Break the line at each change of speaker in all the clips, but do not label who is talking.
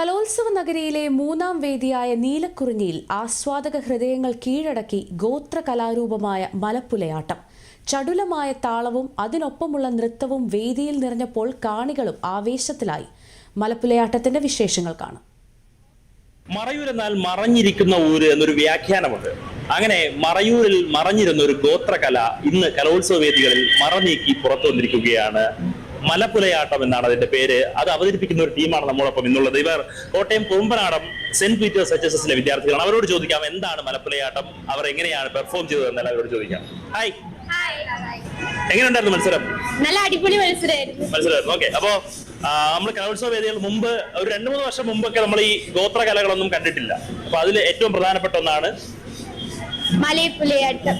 കലോത്സവ നഗരിയിലെ മൂന്നാം വേദിയായ നീലക്കുറിഞ്ഞിയിൽ ആസ്വാദക ഹൃദയങ്ങൾ കീഴടക്കി ഗോത്ര കലാരൂപമായ മലപ്പുലയാട്ടം. ചടുലമായ താളവും അതിനൊപ്പമുള്ള നൃത്തവും വേദിയിൽ നിറഞ്ഞപ്പോൾ കാണികളും ആവേശത്തിലായി. മലപ്പുലയാട്ടത്തിന്റെ വിശേഷങ്ങൾ കാണാം.
മറയൂർ എന്നാൽ മറഞ്ഞിരിക്കുന്ന ഊര് എന്നൊരു വ്യാഖ്യാനമുണ്ട്. അങ്ങനെ മറയൂരിൽ മറഞ്ഞിരുന്ന ഒരു ഗോത്രകല ഇന്ന് കലോത്സവ വേദികളിൽ മറനീക്കി പുറത്തു വന്നിരിക്കുകയാണ് മലപ്പുലയാട്ടം എന്നാണ് അതിന്റെ പേര്. അത് അവതരിപ്പിക്കുന്ന ഒരു ടീമാണ് നമ്മളൊപ്പം ഇന്നുള്ളത്. ഇവർ Kottayam Kurumbanadam saint Peter's H S എസിലെ വിദ്യാർത്ഥികളാണ്. അവരോട് ചോദിക്കാം എന്താണ് മലപ്പുലയാട്ടം? അവർ എങ്ങനെയാണ് പെർഫോം ചെയ്തതെന്ന് അവരോട് ചോദിക്കാം. ഹായ് എങ്ങനെയുണ്ടായിരുന്നു മത്സരം?
നല്ല അടിപൊളി മത്സരമായിരുന്നു
മത്സരമായിരുന്നു ഓക്കെ അപ്പോ നമ്മൾ കലോത്സവ വേദികൾ മുമ്പ് ഒരു രണ്ടു മൂന്ന് വർഷം മുമ്പൊക്കെ നമ്മൾ ഈ ഗോത്ര കലകളൊന്നും കണ്ടിട്ടില്ല. അപ്പൊ അതിൽ ഏറ്റവും പ്രധാനപ്പെട്ട ഒന്നാണ്?
മലയപ്പുലയാട്ടം.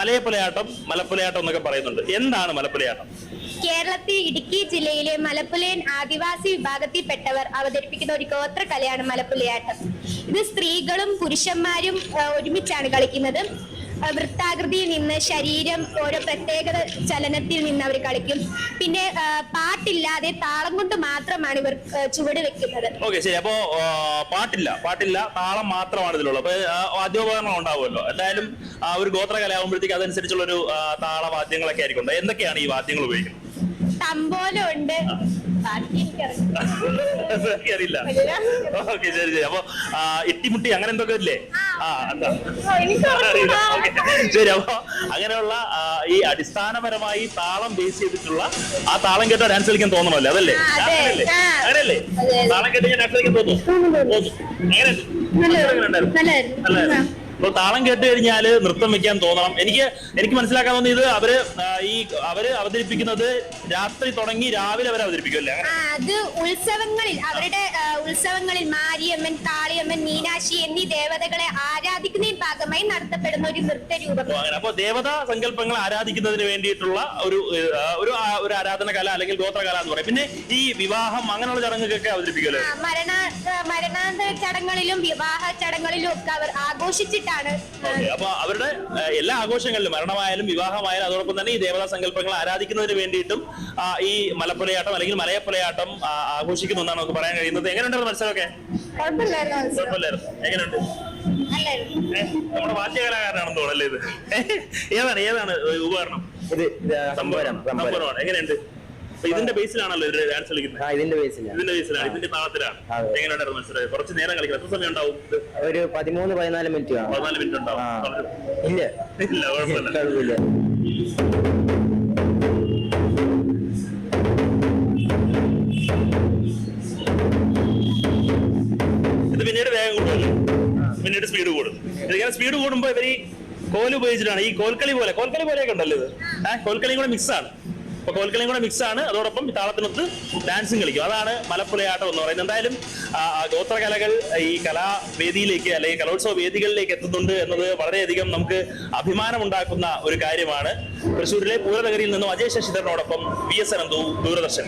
മലയപ്പുലയാട്ടം മലപ്പുലയാട്ടം എന്നൊക്കെ പറയുന്നുണ്ട്. എന്താണ് മലപ്പുലയാട്ടം?
കേരളത്തിൽ ഇടുക്കി ജില്ലയിലെ മലപ്പുലയൻ ആദിവാസി വിഭാഗത്തിൽപ്പെട്ടവർ അവതരിപ്പിക്കുന്ന ഒരു ഗോത്ര കലയാണ് മലപ്പുലയാട്ടം. ഇത് സ്ത്രീകളും പുരുഷന്മാരും ഒരുമിച്ചാണ് കളിക്കുന്നത്. വൃത്താകൃതിയിൽ നിന്ന് ശരീരം ഓരോ പ്രത്യേകത ചലനത്തിൽ നിന്ന് അവർ കളിക്കും. പിന്നെ പാട്ടില്ലാതെ താളം കൊണ്ട് മാത്രമാണ് ഇവർ ചുവട് വെക്കുന്നത്.
ഓക്കെ ശരി. അപ്പോ പാട്ടില്ല. പാട്ടില്ല താളം മാത്രമാണ് ഇതിലുള്ളത്. അപ്പൊ വാദ്യോപകരണം ഉണ്ടാവുമല്ലോ. എന്തായാലും ആ, ഒരു ഗോത്ര കലയാകുമ്പോഴത്തേക്ക് അതനുസരിച്ചുള്ള ഒരു താളവാദ്യങ്ങളൊക്കെ ആയിരിക്കും. എന്തൊക്കെയാണ് ഈ വാദ്യങ്ങൾ ഉപയോഗിക്കുന്നത്?
തമ്പോലം ഉണ്ട്.
അറിയില്ല. ഓക്കെ ശരി ശരി. അപ്പൊ ഇട്ടിമുട്ടി അങ്ങനെ എന്തൊക്കെ ഇല്ലേ? ശരി അപ്പൊ അങ്ങനെയുള്ള ഈ അടിസ്ഥാനപരമായി താളം ബേസ് ചെയ്തിട്ടുള്ള ആ താളം കേട്ട ഡാൻസ് കളിക്കാൻ തോന്നണമല്ലേ അതല്ലേ?
അതെ.
അങ്ങനെയല്ലേ. താളം കേട്ട് ഞാൻ ഡാൻസ് കളിക്കാൻ തോന്നും? തോന്നും. അപ്പൊ താളം കേട്ട് കഴിഞ്ഞാൽ നൃത്തം വെക്കാൻ തോന്നണം. എനിക്ക് എനിക്ക് മനസ്സിലാക്കാൻ തോന്നിയത് അവർ ഈ അവർ അവതരിപ്പിക്കുന്നത് രാത്രി തുടങ്ങി രാവിലെ അവരെ അവതരിപ്പിക്കുമല്ലേ
അത് ഉത്സവങ്ങളിൽ അവരുടെ ഉത്സവങ്ങളിൽ മാരിയമ്മൻ താളിയമ്മൻ മീനാശി എന്നീ ദേവതകളെ ആരാധിക്കുന്ന ഭാഗമായി നടത്തപ്പെടുന്ന ഒരു നൃത്ത
രൂപം. അപ്പോൾ അപ്പൊ ദേവതാ സങ്കല്പങ്ങൾ ആരാധിക്കുന്നതിന് വേണ്ടിയിട്ടുള്ള ഒരു ഒരു ഒരു ആരാധന കല അല്ലെങ്കിൽ ഗോത്രകല എന്ന് പറയും. പിന്നെ ഈ വിവാഹം അങ്ങനെയുള്ള ചടങ്ങുകൾക്കൊക്കെ അവതരിപ്പിക്കുമല്ലോ
മരണ മരണാന്തര മരണാന്ത ചടങ്ങുകളിലും വിവാഹ ചടങ്ങുകളിലും ഒക്കെ അവർ ആഘോഷിച്ചിട്ടാണ് ആ,
ഓക്കെ അപ്പൊ അവരുടെ എല്ലാ ആഘോഷങ്ങളിലും മരണമായാലും വിവാഹമായാലും അതോടൊപ്പം തന്നെ ഈ ദേവതാ സങ്കല്പങ്ങൾ ആരാധിക്കുന്നതിന് വേണ്ടിയിട്ടും ഈ മലപ്പുലയാട്ടം അല്ലെങ്കിൽ മലയപ്പുലയാട്ടം ആഘോഷിക്കുന്നു എന്നാണ് നമുക്ക് പറയാൻ കഴിയുന്നത്. എങ്ങനെയുണ്ടായിരുന്നു മത്സരമൊക്കെ?
കുഴപ്പമില്ലായിരുന്നു
എങ്ങനെയുണ്ട്? നമ്മുടെ വാദ്യകലാകാരനാണെന്ന് തോന്നല്ലേ ഇത്? ഏതാണ് ഏതാണ് ഉപകരണം?
ഇത്
എങ്ങനെയുണ്ട്? ഇതിന്റെ ബേസിലാണല്ലോ ഇവർ ഡാൻസ് കളിക്കുന്നത്.
ആ ഇതിന്റെ ബേസിലാണ്.
ഇതിന്റെ ബേസിലാണ് ഇതിന്റെ താളത്തിലാണ്
അതെ.
എങ്ങനെയുണ്ടായിരുന്നു മനസ്സിലായത് കുറച്ച് നേരം കളിക്കണം. എത്ര സമയം ഉണ്ടാവും ഇത്?
ഒരു പതിമൂന്ന് പതിനാല് മിനിറ്റ് കാണും
പതിനാല് മിനിറ്റ് ഉണ്ടാവും
ആ.
പറഞ്ഞോ.
ഇല്ല.
ഇല്ല കുഴപ്പമില്ല.
കുഴപ്പമില്ല.
ഇത് പിന്നീട് വേഗം കൂടുതലും പിന്നീട് സ്പീഡ് കൂടും. ഇതിങ്ങനെ സ്പീഡ് കൂടുമ്പോ ഇവർ ഈ കോൽ ഉപയോഗിച്ചിട്ടാണ്. ഈ കോൽക്കളി പോലെ കോൽക്കളി പോലെയൊക്കെ ഉണ്ടല്ലോ ഇത്. ഏഹ് കോൽക്കളിയും കൂടെ മിക്സ് ആണ്. അപ്പൊ കോൽക്കളിയും കൂടെ മിക്സ് ആണ്. അതോടൊപ്പം താളത്തിനൊത്ത് ഡാൻസും കളിക്കും. അതാണ് മലപ്പുലയാട്ടം എന്ന് പറയുന്നത്. എന്തായാലും ഗോത്രകലകൾ ഈ കലാവേദിയിലേക്ക് അല്ലെങ്കിൽ കലോത്സവ വേദികളിലേക്ക് എത്തുന്നുണ്ട് എന്നത് വളരെയധികം നമുക്ക് അഭിമാനമുണ്ടാക്കുന്ന ഒരു കാര്യമാണ്. തൃശ്ശൂരിലെ പൂരനഗരിയിൽ നിന്നും അജയ് ശശിധരനോടൊപ്പം വി എസ് അനന്തു ദൂരദർശൻ